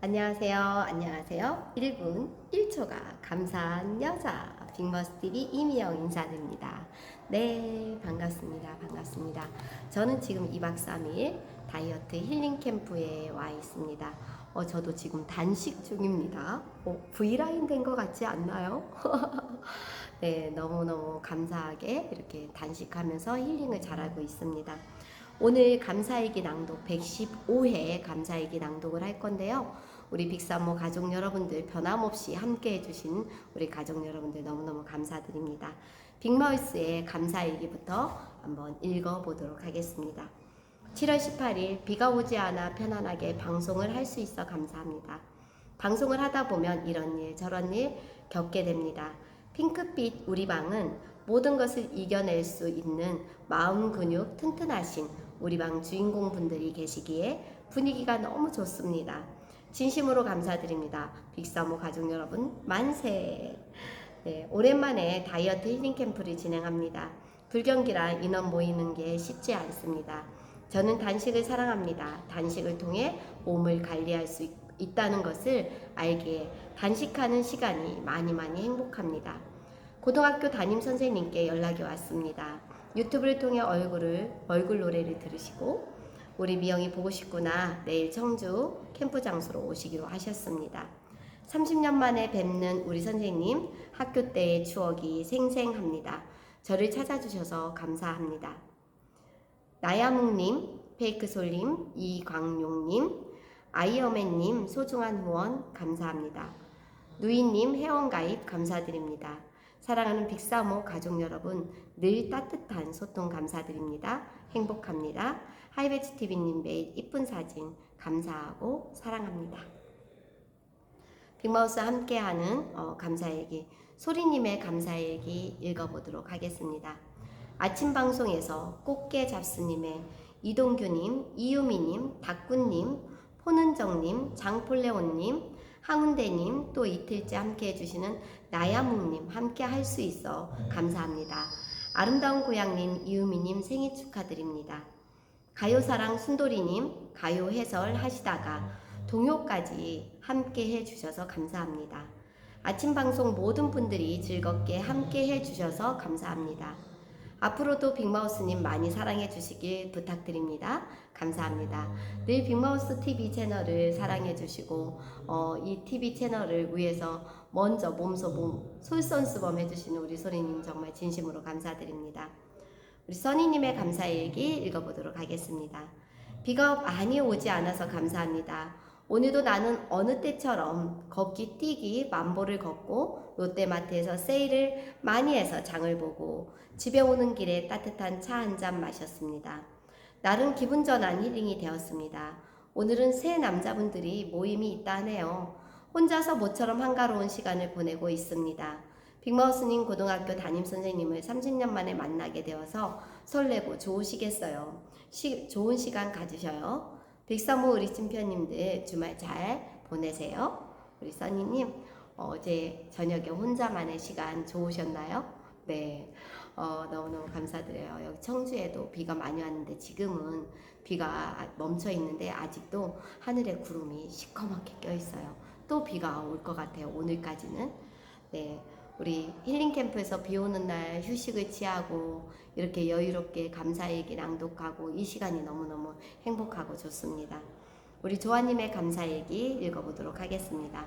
안녕하세요. 안녕하세요. 1분 1초가 감사한 여자 빅머스TV 이미영 인사드립니다. 네, 반갑습니다. 반갑습니다. 저는 지금 2박 3일 다이어트 힐링 캠프에 와 있습니다. 어, 저도 지금 단식 중입니다. 어, V라인 된 것 같지 않나요? 네, 너무너무 감사하게 이렇게 단식하면서 힐링을 잘하고 있습니다. 오늘 감사일기 낭독 115회 감사일기 낭독을 할 건데요. 우리 빅사모 가족 여러분들 변함없이 함께 해주신 우리 가족 여러분들 너무너무 감사드립니다. 빅마우스의 감사일기부터 한번 읽어보도록 하겠습니다. 7월 18일 비가 오지 않아 편안하게 방송을 할 수 있어 감사합니다. 방송을 하다 보면 이런 일 저런 일 겪게 됩니다. 핑크빛 우리 방은 모든 것을 이겨낼 수 있는 마음 근육 튼튼하신 우리 방 주인공 분들이 계시기에 분위기가 너무 좋습니다. 진심으로 감사드립니다. 빅사모 가족 여러분 만세! 네, 오랜만에 다이어트 힐링 캠프를 진행합니다. 불경기라 인원 모이는 게 쉽지 않습니다. 저는 단식을 사랑합니다. 단식을 통해 몸을 관리할 수 있, 있다는 것을 알기에 단식하는 시간이 많이 많이 행복합니다. 고등학교 담임 선생님께 연락이 왔습니다. 유튜브를 통해 얼굴을 얼굴 노래를 들으시고 우리 미영이 보고 싶구나 내일 청주 캠프 장소로 오시기로 하셨습니다. 30년 만에 뵙는 우리 선생님 학교 때의 추억이 생생합니다. 저를 찾아주셔서 감사합니다. 나야묵님, 페이크솔님, 이광용님, 아이어맨님 소중한 후원 감사합니다. 누이님 회원가입 감사드립니다. 사랑하는 빅사모 가족 여러분 늘 따뜻한 소통 감사드립니다. 행복합니다. 하이베츠 TV님 매일 이쁜 사진 감사하고 사랑합니다. 빅마우스 함께하는 어, 감사일기 소리님의 감사일기 읽어보도록 하겠습니다. 아침 방송에서 꽃게 잡스님의 이동규님, 이유미님, 닥구님, 포는정님, 장폴레온님, 항운대님, 또 이틀째 함께 해주시는 나야묵님 함께 할 수 있어 감사합니다. 아름다운 고향님 이유미님 생일 축하드립니다. 가요사랑 순돌이님 가요 해설 하시다가 동요까지 함께 해주셔서 감사합니다. 아침 방송 모든 분들이 즐겁게 함께 해주셔서 감사합니다. 앞으로도 빅마우스님 많이 사랑해 주시길 부탁드립니다. 감사합니다. 늘 빅마우스 TV 채널을 사랑해 주시고 어, 이 TV 채널을 위해서 먼저 몸소 몸 솔선수범 해 주시는 우리 소리님 정말 진심으로 감사드립니다. 우리 써니님의 감사일기 읽어보도록 하겠습니다. 비가 많이 오지 않아서 감사합니다. 오늘도 나는 어느 때처럼 걷기 뛰기 만보를 걷고 롯데마트에서 세일을 많이 해서 장을 보고 집에 오는 길에 따뜻한 차 한 잔 마셨습니다. 나름 기분 전환 힐링이 되었습니다. 오늘은 세 남자분들이 모임이 있다 하네요. 혼자서 모처럼 한가로운 시간을 보내고 있습니다. 빅마우스님 고등학교 담임 선생님을 30년 만에 만나게 되어서 설레고 좋으시겠어요. 시, 좋은 시간 가지셔요. 빅사모 우리 찐편님들 주말 잘 보내세요. 우리 써니님 어제 저녁에 혼자만의 시간 좋으셨나요? 네, 어, 너무너무 감사드려요. 여기 청주에도 비가 많이 왔는데 지금은 비가 멈춰 있는데 아직도 하늘에 구름이 시커멓게 껴 있어요. 또 비가 올 것 같아요. 오늘까지는. 네, 우리 힐링 캠프에서 비 오는 날 휴식을 취하고 이렇게 여유롭게 감사일기 낭독하고 이 시간이 너무너무 행복하고 좋습니다. 우리 조아님의 감사일기 읽어보도록 하겠습니다.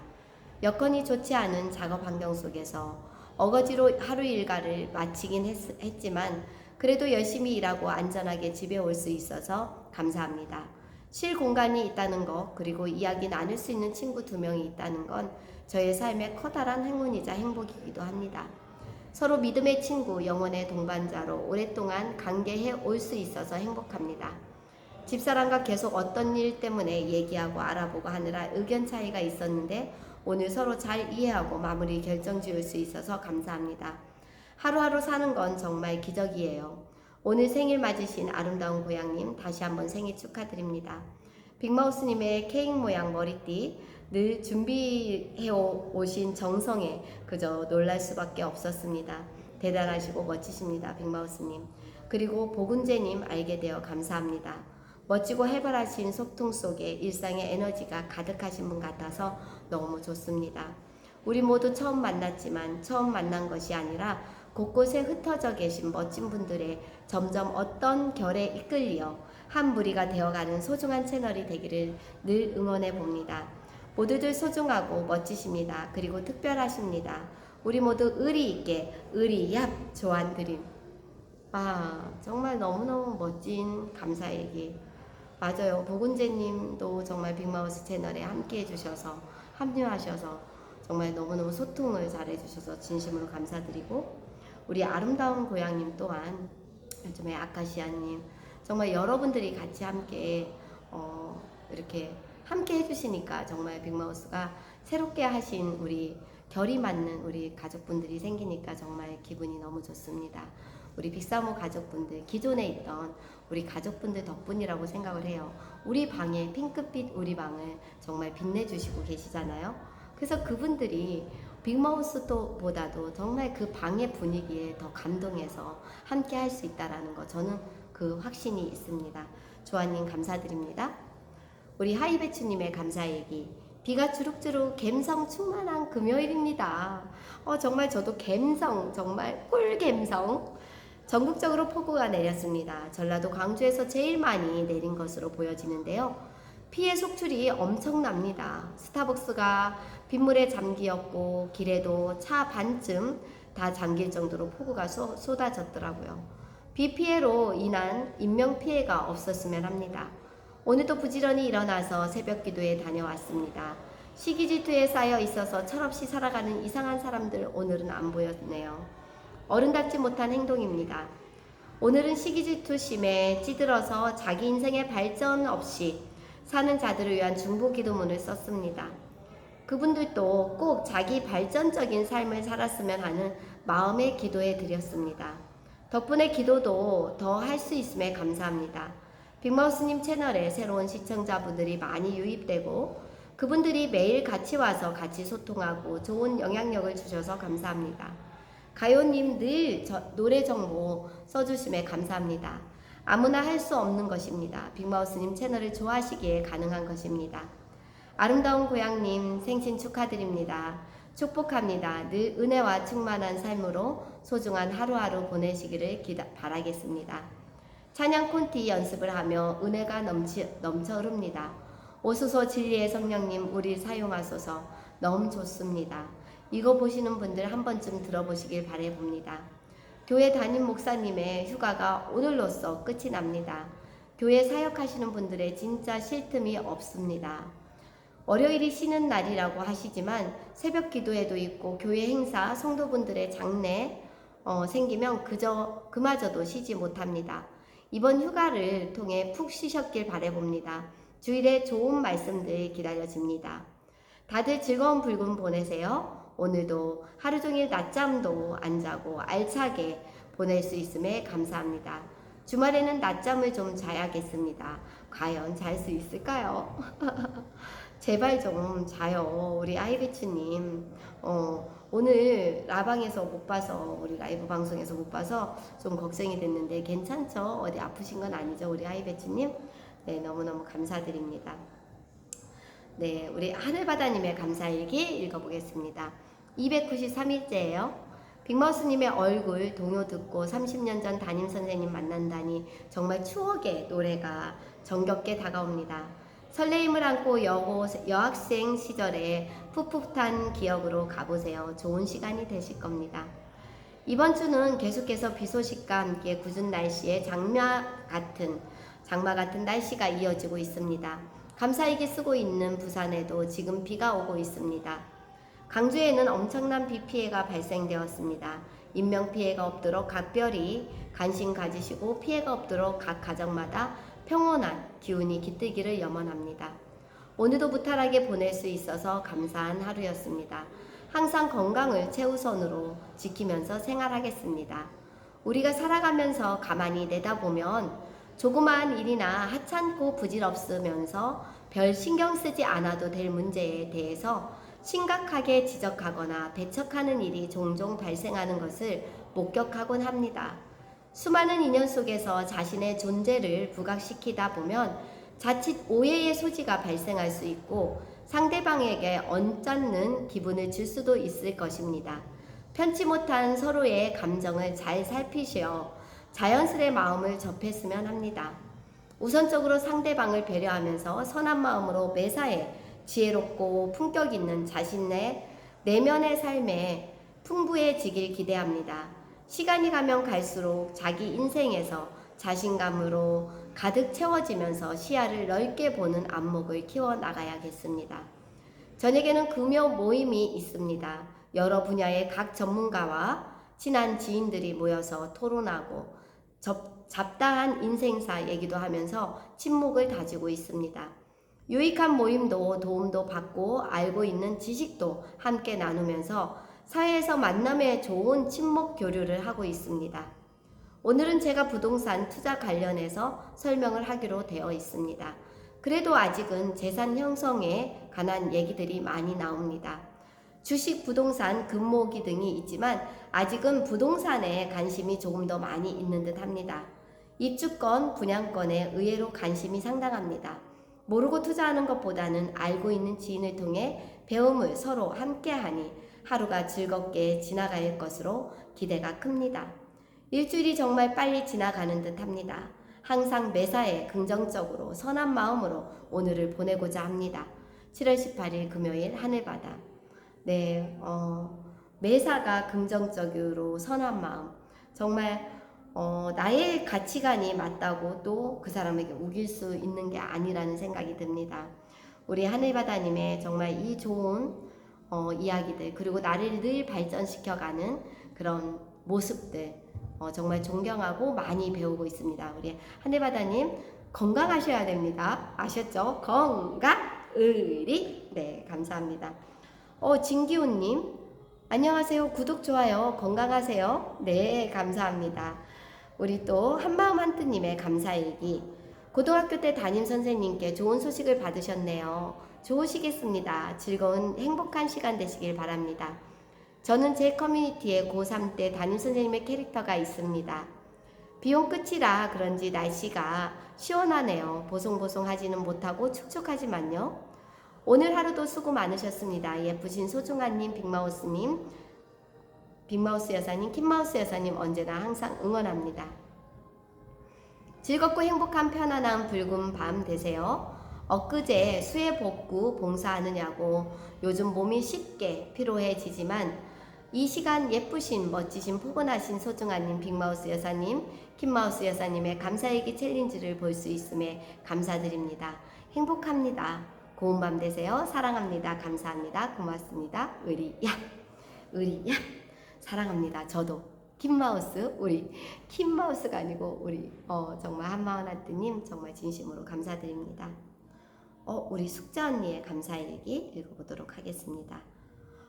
여건이 좋지 않은 작업 환경 속에서 어거지로 하루 일과를 마치긴 했, 지만 그래도 열심히 일하고 안전하게 집에 올 수 있어서 감사합니다. 쉴 공간이 있다는 것 그리고 이야기 나눌 수 있는 친구 두 명이 있다는 건 저의 삶의 커다란 행운이자 행복이기도 합니다. 서로 믿음의 친구, 영원의 동반자로 오랫동안 관계해 올 수 있어서 행복합니다. 집사람과 계속 어떤 일 때문에 얘기하고 알아보고 하느라 의견 차이가 있었는데 오늘 서로 잘 이해하고 마무리 결정 지을 수 있어서 감사합니다. 하루하루 사는 건 정말 기적이에요. 오늘 생일 맞으신 아름다운 고양님 다시 한번 생일 축하드립니다. 빅마우스님의 케이크 모양 머리띠 늘 준비해 오신 정성에 그저 놀랄 수밖에 없었습니다. 대단하시고 멋지십니다. 빅마우스님. 그리고 보군제님 알게 되어 감사합니다. 멋지고 해발하신 소통 속에 일상의 에너지가 가득하신 분 같아서 너무 좋습니다. 우리 모두 처음 만났지만 처음 만난 것이 아니라 곳곳에 흩어져 계신 멋진 분들의 점점 어떤 결에 이끌려 한 무리가 되어가는 소중한 채널이 되기를 늘 응원해 봅니다. 모두들 소중하고 멋지십니다. 그리고 특별하십니다. 우리 모두 의리 있게 의리 얍 조한 드림. 아 정말 너무너무 멋진 감사 얘기. 맞아요. 보근재님도 정말 빅마우스 채널에 함께 해 주셔서 합류하셔서 정말 너무너무 소통을 잘해 주셔서 진심으로 감사드리고 우리 아름다운 고양님 또한 요즘에 아카시아님 정말 여러분들이 같이 함께 어, 이렇게 함께 해주시니까 정말 빅마우스가 새롭게 하신 우리 결이 맞는 우리 가족분들이 생기니까 정말 기분이 너무 좋습니다. 우리 빅사모 가족분들 기존에 있던 우리 가족분들 덕분이라고 생각을 해요. 우리 방에 핑크빛 우리 방을 정말 빛내주시고 계시잖아요. 그래서 그분들이 빅마우스보다도 정말 그 방의 분위기에 더 감동해서 함께 할 수 있다라는 거 저는 그 확신이 있습니다. 조아님 감사드립니다. 우리 하이배추님의 감사 얘기. 비가 주룩주룩 갬성 충만한 금요일입니다. 어, 정말 저도 갬성, 정말 꿀 갬성. 전국적으로 폭우가 내렸습니다. 전라도 광주에서 제일 많이 내린 것으로 보여지는데요. 피해 속출이 엄청납니다. 스타벅스가 빗물에 잠기었고 길에도 차 반쯤 다 잠길 정도로 폭우가 쏟- 쏟아졌더라고요. 비 피해로 인한 인명 피해가 없었으면 합니다. 오늘도 부지런히 일어나서 새벽 기도에 다녀왔습니다. 시기 질투에 쌓여 있어서 철없이 살아가는 이상한 사람들 오늘은 안 보였네요. 어른답지 못한 행동입니다. 오늘은 시기 질투 심에 찌들어서 자기 인생의 발전 없이 사는 자들을 위한 중보 기도문을 썼습니다. 그분들도 꼭 자기 발전적인 삶을 살았으면 하는 마음의 기도에 드렸습니다. 덕분에 기도도 더 할 수 있음에 감사합니다. 빅마우스님 채널에 새로운 시청자분들이 많이 유입되고 그분들이 매일 같이 와서 같이 소통하고 좋은 영향력을 주셔서 감사합니다. 가요님 늘 저- 노래 정보 써주심에 감사합니다. 아무나 할 수 없는 것입니다. 빅마우스님 채널을 좋아하시기에 가능한 것입니다. 아름다운 고향님 생신 축하드립니다. 축복합니다. 늘 은혜와 충만한 삶으로 소중한 하루하루 보내시기를 기다, 바라겠습니다. 찬양 콘티 연습을 하며 은혜가 넘치, 넘쳐 흐릅니다. 오소서 진리의 성령님 우리 사용하소서 너무 좋습니다. 이거 보시는 분들 한 번쯤 들어보시길 바래봅니다. 교회 담임 목사님의 휴가가 오늘로써 끝이 납니다. 교회 사역하시는 분들의 진짜 쉴 틈이 없습니다. 월요일이 쉬는 날이라고 하시지만 새벽 기도회도 있고 교회 행사, 성도분들의 장례 어, 생기면 그저 그마저도 쉬지 못합니다. 이번 휴가를 통해 푹 쉬셨길 바래봅니다. 주일에 좋은 말씀들 기다려집니다. 다들 즐거운 불금 보내세요. 오늘도 하루 종일 낮잠도 안 자고 알차게 보낼 수 있음에 감사합니다. 주말에는 낮잠을 좀 자야겠습니다. 과연 잘 수 있을까요? 제발 좀 자요. 우리 아이비츠님. 어, 오늘 라방에서 못 봐서, 우리 라이브 방송에서 못 봐서 좀 걱정이 됐는데 괜찮죠? 어디 아프신 건 아니죠? 우리 아이비츠님? 네, 너무너무 감사드립니다. 네, 우리 하늘바다님의 감사일기 읽어보겠습니다. 293일째예요. 빅마우스님의 얼굴 동요 듣고 30년 전 담임 선생님 만난다니 정말 추억의 노래가 정겹게 다가옵니다. 설레임을 안고 여고, 여학생 시절에 풋풋한 기억으로 가보세요. 좋은 시간이 되실 겁니다. 이번 주는 계속해서 비 소식과 함께 굳은 날씨에 장마 같은 장마 같은 날씨가 이어지고 있습니다. 감사일기 쓰고 있는 부산에도 지금 비가 오고 있습니다. 강주에는 엄청난 비 피해가 발생되었습니다. 인명 피해가 없도록 각별히 관심 가지시고 피해가 없도록 각 가정마다 평온한 기운이 깃들기를 염원합니다. 오늘도 무탈하게 보낼 수 있어서 감사한 하루였습니다. 항상 건강을 최우선으로 지키면서 생활하겠습니다. 우리가 살아가면서 가만히 내다보면 조그마한 일이나 하찮고 부질없으면서 별 신경 쓰지 않아도 될 문제에 대해서 심각하게 지적하거나 배척하는 일이 종종 발생하는 것을 목격하곤 합니다. 수많은 인연 속에서 자신의 존재를 부각시키다 보면 자칫 오해의 소지가 발생할 수 있고 상대방에게 언짢는 기분을 줄 수도 있을 것입니다. 편치 못한 서로의 감정을 잘 살피시어 자연스레 마음을 접했으면 합니다. 우선적으로 상대방을 배려하면서 선한 마음으로 매사에 지혜롭고 품격 있는 자신의 내면의 삶에 풍부해지길 기대합니다. 시간이 가면 갈수록 자기 인생에서 자신감으로 가득 채워지면서 시야를 넓게 보는 안목을 키워 나가야겠습니다. 저에게는 금요 모임이 있습니다. 여러 분야의 각 전문가와 친한 지인들이 모여서 토론하고 접, 잡다한 인생사 얘기도 하면서 친목을 다지고 있습니다. 유익한 모임도 도움도 받고 알고 있는 지식도 함께 나누면서 사회에서 만남에 좋은 친목 교류를 하고 있습니다. 오늘은 제가 부동산 투자 관련해서 설명을 하기로 되어 있습니다. 그래도 아직은 재산 형성에 관한 얘기들이 많이 나옵니다. 주식, 부동산, 금모기 등이 있지만 아직은 부동산에 관심이 조금 더 많이 있는 듯 합니다. 입주권, 분양권에 의외로 관심이 상당합니다. 모르고 투자하는 것보다는 알고 있는 지인을 통해 배움을 서로 함께 하니 하루가 즐겁게 지나갈 것으로 기대가 큽니다. 일주일이 정말 빨리 지나가는 듯 합니다. 항상 매사에 긍정적으로 선한 마음으로 오늘을 보내고자 합니다. 7월 18일 금요일 하늘바다. 네, 어, 매사가 긍정적으로 선한 마음. 정말 어, 나의 가치관이 맞다고 또 그 사람에게 우길 수 있는 게 아니라는 생각이 듭니다. 우리 하늘바다님의 정말 이 좋은 어, 이야기들 그리고 나를 늘 발전시켜가는 그런 모습들 어, 정말 존경하고 많이 배우고 있습니다. 우리 하늘바다님 건강하셔야 됩니다. 아셨죠? 건강, 의리. 네, 감사합니다. 어, 진기훈님 안녕하세요. 구독, 좋아요. 건강하세요. 네, 감사합니다. 우리 또 한마음 한뜻님의 감사일기. 고등학교 때 담임 선생님께 좋은 소식을 받으셨네요. 좋으시겠습니다. 즐거운 행복한 시간 되시길 바랍니다. 저는 제 커뮤니티에 고3 때 담임 선생님의 캐릭터가 있습니다. 비용 끝이라 그런지 날씨가 시원하네요. 보송보송 하지는 못하고 축축하지만요. 오늘 하루도 수고 많으셨습니다. 예쁘신 소중한님, 빅마우스님, 빅마우스 여사님, 킴마우스 여사님 언제나 항상 응원합니다. 즐겁고 행복한 편안한 붉은 밤 되세요. 엊그제 수해 복구 봉사하느냐고 요즘 몸이 쉽게 피로해지지만 이 시간 예쁘신 멋지신 포근하신 소중한님 빅마우스 여사님 킴마우스 여사님의 감사일기 챌린지를 볼 수 있음에 감사드립니다. 행복합니다. 고운 밤 되세요. 사랑합니다. 감사합니다. 고맙습니다. 의리야 의리야 사랑합니다. 저도 킴마우스 우리 킴마우스가 아니고 우리 어, 정말 한마음 한뜨님 정말 진심으로 감사드립니다. 어, 우리 숙자 언니의 감사 일기 읽어보도록 하겠습니다.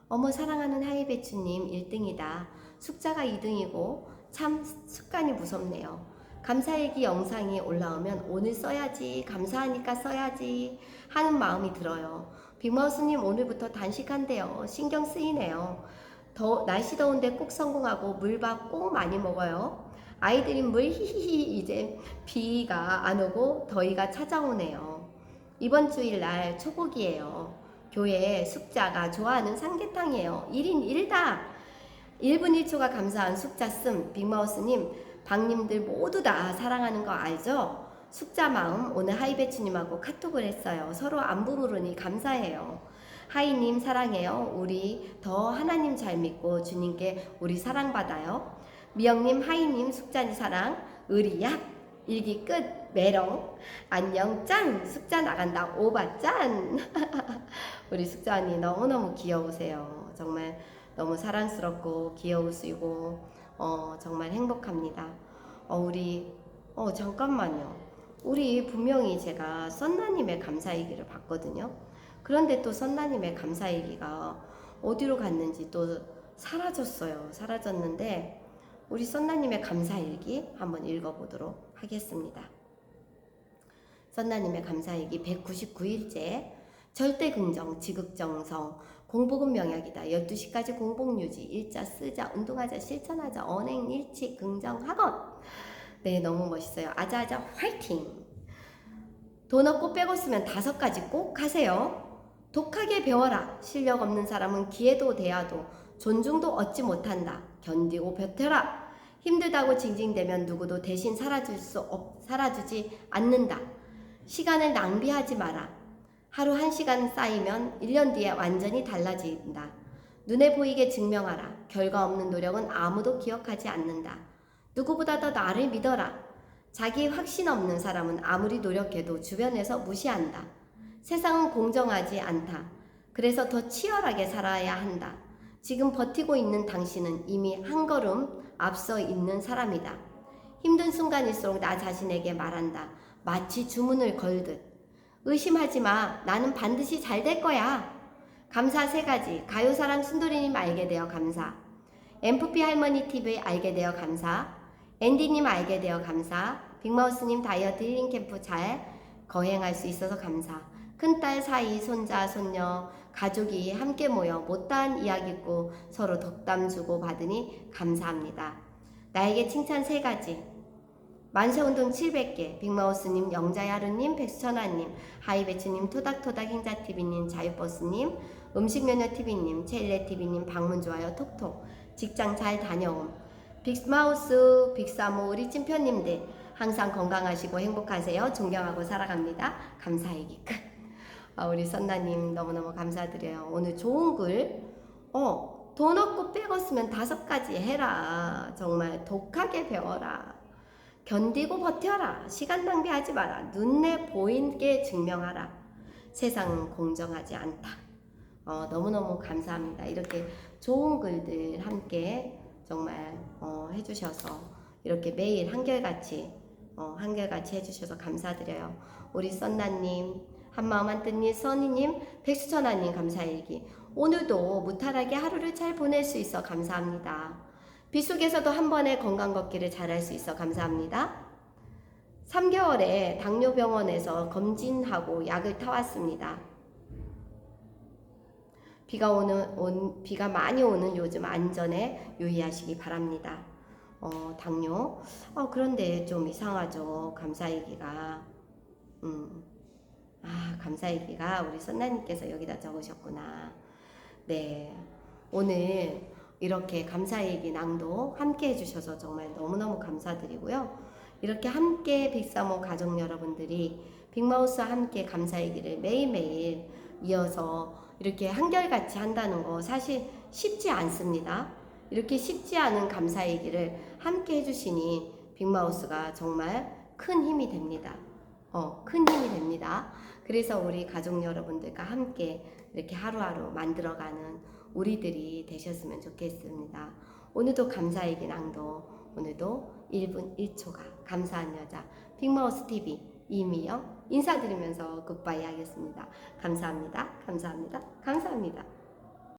어머 사랑하는 하이배추님 1등이다. 숙자가 2등이고 참 습관이 무섭네요. 감사일기 영상이 올라오면 오늘 써야지 감사하니까 써야지 하는 마음이 들어요. 빅마우스님 오늘부터 단식한대요. 신경 쓰이네요. 더 날씨 더운데 꼭 성공하고 물밥 꼭 많이 먹어요. 아이들이 물 히히히 이제 비가 안 오고 더위가 찾아오네요. 이번 주일날 초복이에요. 교회 숙자가 좋아하는 삼계탕이에요. 1인 1다. 1분 1초가 감사한 숙자 씀 빅마우스님 박님들 모두 다 사랑하는 거 알죠? 숙자 마음 오늘 하이배추님하고 카톡을 했어요. 서로 안부 물으니 감사해요. 하이님 사랑해요. 우리 더 하나님 잘 믿고 주님께 우리 사랑받아요. 미영님 하이님 숙자니 사랑 의리야 일기 끝 메롱 안녕 짠 숙자 나간다 오바 짠 우리 숙자 언니 너무너무 귀여우세요. 정말 너무 사랑스럽고 귀여우시고 어, 정말 행복합니다. 어, 우리 어, 잠깐만요. 우리 분명히 제가 썬나님의 감사일기를 봤거든요. 그런데 또 썬나님의 감사일기가 어디로 갔는지 또 사라졌어요. 사라졌는데 우리 썬나님의 감사일기 한번 읽어보도록 하겠습니다. 썬나님의 감사일기 199일째 절대 긍정, 지극정성, 공복은 명약이다. 12시까지 공복 유지, 일자 쓰자, 운동하자, 실천하자, 언행, 일치, 긍정, 학원. 네, 너무 멋있어요. 아자아자 화이팅! 돈 없고 빼고 쓰면 다섯 가지 꼭 하세요. 독하게 배워라. 실력 없는 사람은 기회도 대야도 존중도 얻지 못한다. 견디고 버텨라. 힘들다고 징징대면 누구도 대신 살아줄 수 없, 살아주지 않는다. 시간을 낭비하지 마라. 하루 한 시간 쌓이면 1년 뒤에 완전히 달라진다. 눈에 보이게 증명하라. 결과 없는 노력은 아무도 기억하지 않는다. 누구보다 더 나를 믿어라. 자기 확신 없는 사람은 아무리 노력해도 주변에서 무시한다. 세상은 공정하지 않다. 그래서 더 치열하게 살아야 한다. 지금 버티고 있는 당신은 이미 한 걸음 앞서 있는 사람이다. 힘든 순간일수록 나 자신에게 말한다. 마치 주문을 걸듯. 의심하지 마. 나는 반드시 잘 될 거야. 감사 세 가지. 가요사랑 순돌이님 알게 되어 감사. 엠프피 할머니 TV 알게 되어 감사. 앤디님 알게 되어 감사. 빅마우스님 다이어트 힐링 캠프 잘 거행할 수 있어서 감사. 큰딸 사이 손자 손녀 가족이 함께 모여 못다한 이야기 고 서로 덕담 주고 받으니 감사합니다. 나에게 칭찬 세 가지. 만세운동 700개, 빅마우스님, 영자야루님, 백수천하님, 하이배츠님, 토닥토닥 행자TV님, 자유버스님, 음식면허TV님, 첼레TV님, 방문 좋아요, 톡톡, 직장 잘 다녀옴, 빅마우스, 빅사모, 우리 찐편님들, 항상 건강하시고 행복하세요. 존경하고 살아갑니다. 감사얘기 끝. 아, 우리 선나님 너무너무 감사드려요. 오늘 좋은 글, 어, 돈 없고 빼고 쓰면 다섯 가지 해라. 정말 독하게 배워라. 견디고 버텨라. 시간 낭비하지 마라. 눈에 보이게 증명하라. 세상은 공정하지 않다. 어, 너무너무 감사합니다. 이렇게 좋은 글들 함께 정말 어, 해주셔서 이렇게 매일 한결같이 어, 한결같이 해주셔서 감사드려요. 우리 썬나님, 한마음 한뜻님, 선희님, 백수천하님 감사일기. 오늘도 무탈하게 하루를 잘 보낼 수 있어 감사합니다. 빗속에서도 한 번의 건강 걷기를 잘할 수 있어 감사합니다. 3개월에 당뇨병원에서 검진하고 약을 타왔습니다. 비가 오는 온, 비가 많이 오는 요즘 안전에 유의하시기 바랍니다. 어, 당뇨. 어, 그런데 좀 이상하죠. 감사일기가. 음. 아, 감사일기가 우리 선나님께서 여기다 적으셨구나. 네. 오늘 이렇게 감사일기 낭독 함께 해주셔서 정말 너무너무 감사드리고요. 이렇게 함께 빅사모 가족 여러분들이 빅마우스와 함께 감사일기를 매일매일 이어서 이렇게 한결같이 한다는 거 사실 쉽지 않습니다. 이렇게 쉽지 않은 감사 얘기를 함께 해주시니 빅마우스가 정말 큰 힘이 됩니다. 어, 큰 힘이 됩니다. 그래서 우리 가족 여러분들과 함께 이렇게 하루하루 만들어가는 우리들이 되셨으면 좋겠습니다. 오늘도 감사 얘기 낭독, 오늘도 1분 1초가 감사한 여자 빅마우스 TV 이미영 인사드리면서 굿바이 하겠습니다. 감사합니다. 감사합니다. 감사합니다.